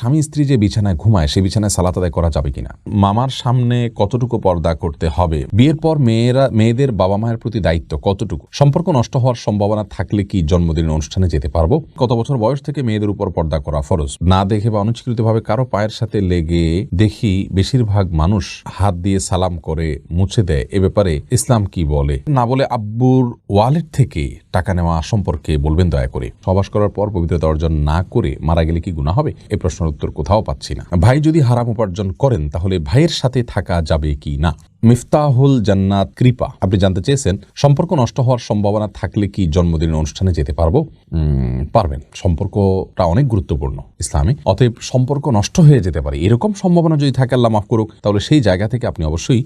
স্বামী স্ত্রী যে বিছানায় ঘুমায় সেই বিছানায় সালাত আদায় করা যাবে কিনা? মামার সামনে কতটুকু পর্দা করতে হবে? বিয়ের পর মেয়েরা, মেয়েদের বাবা মায়ের প্রতি দায়িত্ব কতটুকু? সম্পর্ক নষ্ট হওয়ার সম্ভাবনা থাকলে কি জন্মদিনের অনুষ্ঠানে যেতে পারব? কত বছর বয়স থেকে মেয়েদের উপর পর্দা করা ফরজ? না দেখে বা অনুচিকৃতভাবে কারও পায়ের সাথে লেগে দেখি বেশিরভাগ মানুষ হাত দিয়ে সালাম করে, মুছে দেয়। এ ব্যাপারে ইসলাম কি বলে? না বলে আব্বুর ওয়ালেট থেকে টাকা নেওয়া সম্পর্কে বলবেন দয়া করে। সবাস করার পর পবিত্রতা অর্জন না করে মারা গেলে কি গুণা হবে? এ প্রশ্নের উত্তর কোথাও পাচ্ছি না। ভাই যদি হারাম উপার্জন করেন, তাহলে ভাইয়ের সাথে থাকা যাবে কি না? মিফতাহুল জান্নাত কৃপা। আপনি জানতে চেয়েছেন, সম্পর্ক নষ্ট হওয়ার সম্ভাবনা থাকলে কি জন্মদিনের অনুষ্ঠানে যেতে পারব? পারবেন। সম্পর্কটা অনেক গুরুত্বপূর্ণ ইসলামে। অতএব সম্পর্ক নষ্ট হয়ে যেতে পারে। এরকম সম্ভাবনা যদি থাকে, আল্লাহ মাফ করুক, তাহলে সেই জায়গা থেকে আপনি অবশ্যই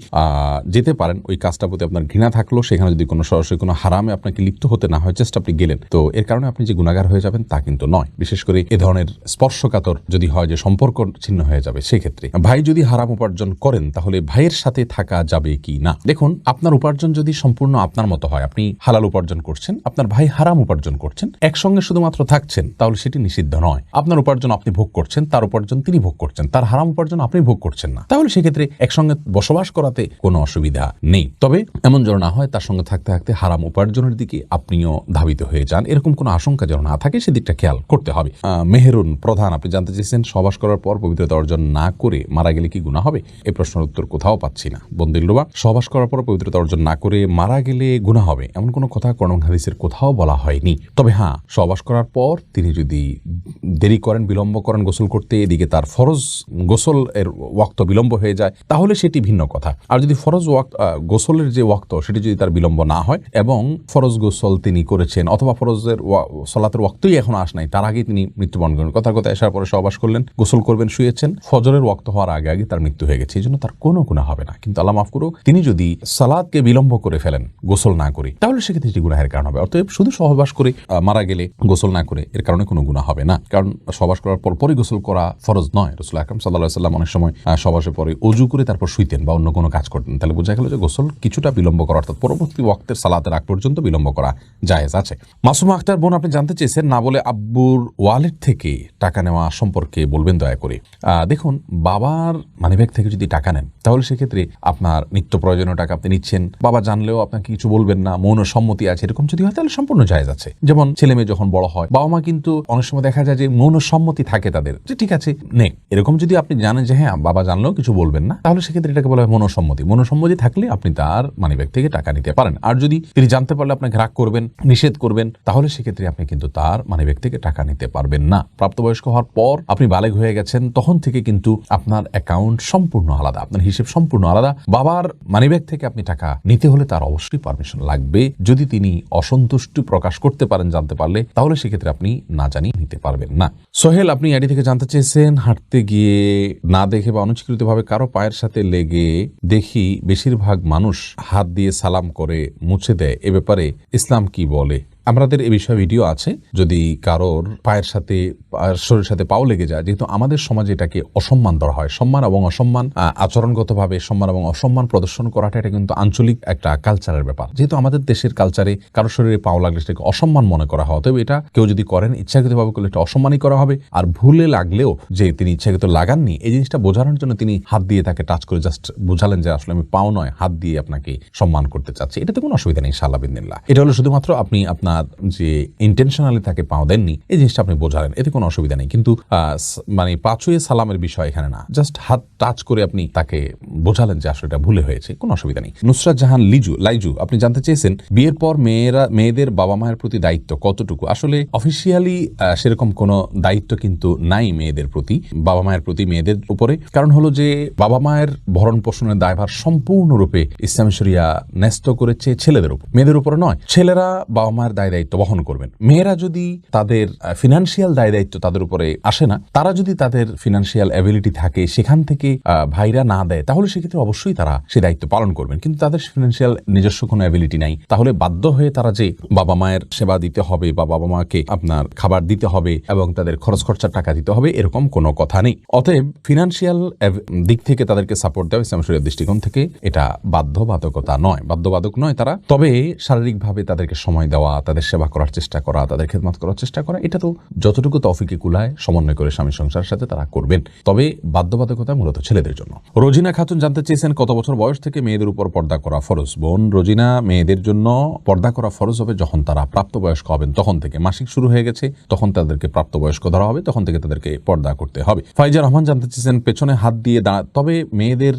যেতে পারেন। ওই কাজটার প্রতি আপনার ঘৃণা থাকল, সেখানে যদি কোনো সরাসরি কোনো হারামে আপনাকে লিপ্ত হতে না হয় চেষ্টা আপনি গেলেন। তো এর কারণে আপনি যে গুণাগার হয়ে যাবেন, তা কিন্তু নয়। বিশেষ করে এ ধরনের স্পর্শকাতর যদি হয় যে সম্পর্ক ছিন্ন হয়ে যাবে, সেক্ষেত্রে। ভাই যদি হারাম উপার্জন করেন, তাহলে ভাইয়ের সাথে থাকা যাবে কি না? দেখুন, আপনার উপার্জন যদি সম্পূর্ণ আপনার মতো হয়, আপনি হালাল উপার্জন করছেন, আপনার ভাই হারাম উপার্জন করছেন, একসঙ্গে শুধুমাত্র থাকছেন, তাহলে সেটি নিষিদ্ধ নয়। আপনার উপার্জন আপনি ভোগ করছেন, তার উপার্জন তিনি ভোগ করছেন, তার হারাম উপার্জন আপনি ভোগ করছেন না। তাহলে সেক্ষেত্রে একসঙ্গে বসবাস করাতে কোনো অসুবিধা নেই। তবে এমন যেন না হয়, তার সঙ্গে থাকতে থাকতে হারাম উপার্জনের দিকে আপনিও ধাবিত হয়ে যান। এরকম কোনো আশঙ্কা যেন না থাকে, সেদিকটা খেয়াল করতে হবে। মেহেরুন প্রধান, আপনি জানতে চেয়েছেন সবাস করার পর পবিত্রতা অর্জন না করে মারা গেলে কি গুণা হবে? এই প্রশ্নের উত্তর কোথাও পাচ্ছি না। বন্দিল্লবা সবাস করার পর পবিত্রতা অর্জন না করে মারা গেলে গুণা হবে, এমন কোনো কথা করণ হাদিসের কোথাও বলা হয়নি। তবে হ্যাঁ সবাস করার পর তিনি যদি দেরি করেন, বিলম্ব করেন গোসল করতে, এদিকে তার ফরজ গোসল এর ওয়াক্ত বিলম্ব হয়ে যায়, তাহলে সেটি ভিন্ন কথা। আর যদি ফরজ ওয়াক্ত গোসলের যে ওয়াক্ত, সেটি যদি তার বিলম্ব না হয়, এবং ফরজ গোসল তিনি করেছেন, অথবা ফরজের সলাতের ওয়াক্তই এখন আস নাই, তার আগে তিনি মৃত্যুবরণ করেন কথার কথা আসার পরে সহবাস করলেন, গোসল করবেন, শুয়েছেন, ফজরের ওয়াক্ত হওয়ার আগে আগে তার মৃত্যু হয়ে গেছে, এই জন্য তার কোনো গুণা হবে না। কিন্তু আল্লাহ মাফ করুক তিনি যদি সালাদকে বিলম্ব করে ফেলেন গোসল না করে তাহলে সেক্ষেত্রে এটি গুনাহের কারণ হবে। অতএব শুধু সহবাস করে মারা গেলে গোসল না করে এর কারণে কোনো গুণা হবে না। কারণ সহবাস করার পর পরই গোসল করা ফরজ নয়। রসুল আকরম সাল্লাহ সাল্লাম অনেক সময় আহ, সহবাসের পরে অজু করে তারপর শুইতেন বা অন্য কোনো কাজ করতেন। তাহলে বোঝা গেল যে গোসল কিছুটা বিলম্ব করা অর্থাৎ পরবর্তী ওয়াক্তের সালাতের আগ পর্যন্ত বিলম্ব করা জায়েজ আছে। মাসুমা আক্তার বোন আপনি জানতে চেয়েছেন না বলে আব্বুর ওয়ালেট থেকে টাকা নেওয়া সম্পর্কে বলবেন দয়া করে। দেখুন বাবার মানিব্যাগ থেকে যদি টাকা নেন তাহলে সেক্ষেত্রে আপনার নিত্য প্রয়োজনীয় টাকা আপনি নিচ্ছেন, বাবা জানলেও আপনাকে কিছু বলবেন না মৌন সম্মতি আছে, এরকম যদি হয় তাহলে সম্পূর্ণ জায়েজ আছে। যেমন ছেলে মেয়ে যখন বড় হয়, বাবা মা কিন্তু অনেক সময় দেখা যায় যে মৌন সম্মতি থাকে তাদের, যে ঠিক আছে, নে। এরকম যদি আপনি জানেন যে হ্যাঁ বাবা জানলেও কিছু বলবেন না, তাহলে সেক্ষেত্রে এটাকে বলা হয় মনোসম্মতি মনোসম্মতি থাকলে আপনি তার মানিব্যাগ থেকে টাকা নিতে পারেন। আর যদি তিনি জানতে পারলে আপনাকে রাগ করবেন, নিষেধ করবেন, তাহলে সেক্ষেত্রে আপনি কিন্তু তার মানিব্যাগ থেকে টাকা নিতে পারবেন না। প্রাপ্তবয়স্ক হওয়ার পর আপনি বালেগ হয়ে গেছেন, তখন থেকে কিন্তু আপনার অ্যাকাউন্ট সম্পূর্ণ আলাদা, আপনার হিসেব সম্পূর্ণ আলাদা। বাবার মানিব্যাগ থেকে আপনি টাকা নিতে হলে তার অবশ্যই পারমিশন লাগবে। যদি তিনি অসন্তুষ্টি প্রকাশ করতে পারেন, জানতে পারলে, তাহলে সেক্ষেত্রে আপনি না জানিয়ে নিতে পারবেন না। সোহেল, আপনি আইডি থেকে জানতে চেয়েছেন, হাঁটতে গিয়ে না দেখে বা অনুচিকৃতভাবে কারও পায়ের সাথে লেগে দেখি বেশিরভাগ মানুষ হাত দিয়ে সালাম করে মুছে দেয়। এ ব্যাপারে ইসলাম কি বলে? আমাদের এ বিষয়ে ভিডিও আছে, যদি কারোর পায়ের সাথে শরীরের সাথে পাও লেগে যায়, যেহেতু আমাদের সমাজে এটাকে অসম্মান ধরা হয়। সম্মান এবং অসম্মান আচরণগতভাবে সম্মান এবং অসম্মান প্রদর্শন করাটা এটা কিন্তু আঞ্চলিক একটা কালচারের ব্যাপার। যেহেতু আমাদের দেশের কালচারে কারও শরীরে পাও লাগলে সেটাকে অসম্মান মনে করা হয় তবে এটা কেউ যদি করেন, ইচ্ছাকৃতভাবে করলে এটা অসম্মানই করা হবে। আর ভুলে লাগলেও যে তিনি ইচ্ছাকৃত লাগাননি, এই জিনিসটা বোঝানোর জন্য তিনি হাত দিয়ে তাকে টাচ করে জাস্ট বোঝালেন যে আসলে আমি পাও নয়, হাত দিয়ে আপনাকে সম্মান করতে চাচ্ছি। এটাতে কোনো অসুবিধা নেই সাল্লাহ বিদিল্লা এটা হলো শুধুমাত্র আপনি আপনার যে ইন্টেনশনালি তাকে পাও দেননি, এই জিনিসটা আপনি বোঝালেন, এতে কোনো অসুবিধা নেই। কিন্তু মানে পাঁচুয়ে সালামের বিষয় এখানে না জাস্ট হাত টাচ করে আপনি তাকে বোঝালেন যে আসলে এটা ভুলে হয়েছে, কোনো অসুবিধা নেই। নুসরাত জাহান লিজু, লাইজু, আপনি জানতে চেয়েছেন বিয়ের পর মেয়েরা, মেয়েদের বাবা মায়ের প্রতি দায়িত্ব কতটুকু? আসলে অফিসিয়ালি সেরকম কোনো দায়িত্ব কিন্তু নাই মেয়েদের প্রতি, বাবা মায়ের প্রতি মেয়েদের উপরে। কারণ হলো যে, বাবা মায়ের ভরণ পোষণের দায়ভার সম্পূর্ণরূপে ইসলাম শরিয়া ন্যস্ত করেছে ছেলেদের উপর। মেয়েদের উপরে নয়, ছেলেরা বাবা মায়ের দায় দায়িত্ব বহন করবেন। মেয়েরা যদি তাদের ফিনান্সিয়াল দায় দায়িত্ব তাদের উপরে আসে না, তারা যদি তাদের ফিনান্সিয়াল অ্যাবিলিটি থাকে, সেখান থেকে ভাইরা না দেয়, তাহলে সেক্ষেত্রে অবশ্যই তারা সে দায়িত্ব পালন করবেন। কিন্তু তাদের ফিনান্সিয়াল নিজস্ব কোনো অ্যাবিলিটি নাই, তাহলে বাধ্য হয়ে তারা যে বাবা মায়ের সেবা দিতে হবে বা বাবা মাকে আপনার খাবার দিতে হবে এবং তাদের খরচ খরচার টাকা দিতে হবে, এরকম কোনো কথা নেই। অতএব ফিনান্সিয়াল দিক থেকে তাদেরকে সাপোর্ট দেওয়া ইসলাম শরীয়ত দৃষ্টিকোণ থেকে এটা বাধ্যবাধকতা নয়, বাধ্যবাধক নয় তারা। তবে শারীরিকভাবে তাদেরকে সময় দেওয়া, তাদের তাদের সেবা করার চেষ্টা করা, তাদের খেদমত করার চেষ্টা করা, এটা তো যতটুকু তৌফিকে কুলায় সমন্বয় করে স্বামী সংসারের সাথে তারা করবেন। তবে বাধ্যবাধকতা মূলত ছেলেদের জন্য। রোজিনা খাতুন জানতে চেয়েছেন, কত বছর বয়স থেকে মেয়েদের উপর পর্দা করা ফরজ? বোন রোজিনা, মেয়েদের জন্য পর্দা করা ফরজ হবে যখন তারা প্রাপ্তবয়স্ক হবেন, তখন থেকে মাসিক শুরু হয়ে গেছে, তখন তাদেরকে প্রাপ্তবয়স্ক ধরা হবে, তখন থেকে তাদেরকে পর্দা করতে হবে। ফাইজা রহমান জানতে চেয়েছেন, পেছনে হাত দিয়ে দাঁড়া, তবে মেয়েদের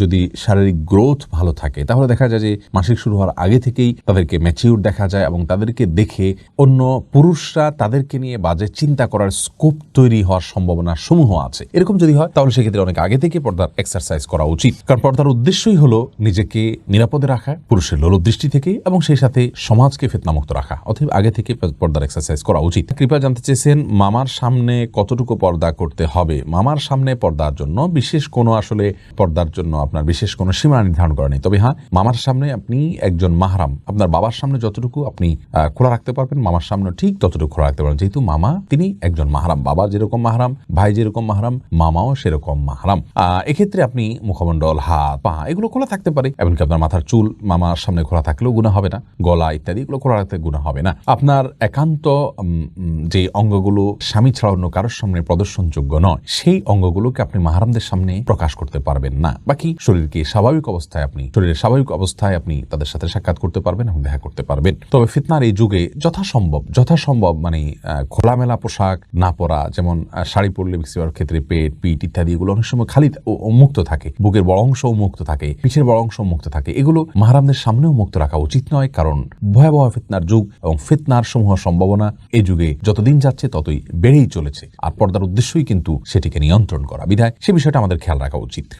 যদি শারীরিক গ্রোথ ভালো থাকে, তাহলে দেখা যায় যে মাসিক শুরু হওয়ার আগে থেকেই তাদেরকে ম্যাচিউর দেখা যায় এবং তাদেরকে দেখে অন্য পুরুষরা তাদেরকে নিয়ে বাজে চিন্তা করার স্কোপ তৈরি হওয়ার সম্ভাবনা সমূহ আছে। এরকম যদি হয়, তাহলে সেক্ষেত্রে অনেক আগে থেকে পর্দার এক্সারসাইজ করা উচিত। কারণ পর্দার উদ্দেশ্যই হলো নিজেকে নিরাপদে রাখা, পুরুষের লোল দৃষ্টি থেকে এবং সেই সাথে সমাজকে ফেতনামুক্ত রাখা। অতএব আগে থেকে পর্দার এক্সারসাইজ করা উচিত। কৃপা জানতে চেয়েছেন, মামার সামনে কতটুকু পর্দা করতে হবে? মামার সামনে পর্দার জন্য বিশেষ কোনো আসলে পর্দার জন্য আপনার বিশেষ কোনো সীমা নির্ধারণ করা নেই। তবে হ্যাঁ মামার সামনে আপনি একজন মাহারাম। আপনার বাবার সামনে যতটুকু আপনি খোলা রাখতে পারবেন, মামার সামনে ঠিক ততটুকু খোলা রাখতে পারবেন। যেহেতু মামা, তিনি একজন মাহারাম, বাবা যেরকম মাহারাম, ভাই যেরকম মাহারাম, মামাও সেরকম মাহারাম। এক্ষেত্রে আপনি মুখমণ্ডল, হাত, পা, এগুলো খোলা থাকতে পারে, এমনকি আপনার মাথার চুল মামার সামনে খোলা থাকলেও গুণা হবে না। গলা ইত্যাদি এগুলো খোলা রাখতে গুণা হবে না। আপনার একান্ত যে অঙ্গগুলো স্বামী ছাড়া অন্য কারোর সামনে প্রদর্শনযোগ্য নয়, সেই অঙ্গগুলোকে আপনি মাহারামদের সামনে প্রকাশ করতে পারবেন না। বাকি শরীরকে স্বাভাবিক অবস্থায় আপনি, শরীরের স্বাভাবিক অবস্থায় আপনি তাদের সাথে সাক্ষাৎ করতে পারবেন এবং দেখা করতে পারবেন। তবে ফিতনার এই যুগে যথাসম্ভব যথাসম্ভব মানে খোলামেলা পোশাক না পরা, যেমন শাড়ি পরলে ম্যাক্সিমার ক্ষেত্রে পেট, পিঠ ইত্যাদি এগুলো অনেক সময় খালি উন্মুক্ত থাকে। বুকের বড় অংশ মুক্ত থাকে, পিঠের বড় অংশ মুক্ত থাকে। এগুলো মাহারামদের সামনেও মুক্ত রাখা উচিত নয়, কারণ ভয়াবহ ফিতনার যুগ এবং ফিতনার সমূহ সম্ভাবনা এ যুগে যতদিন যাচ্ছে ততই বেড়েই চলেছে। আর পর্দার উদ্দেশ্যই কিন্তু সেটিকে নিয়ন্ত্রণ করা। বিধায় সে বিষয়টা আমাদের খেয়াল রাখা উচিত।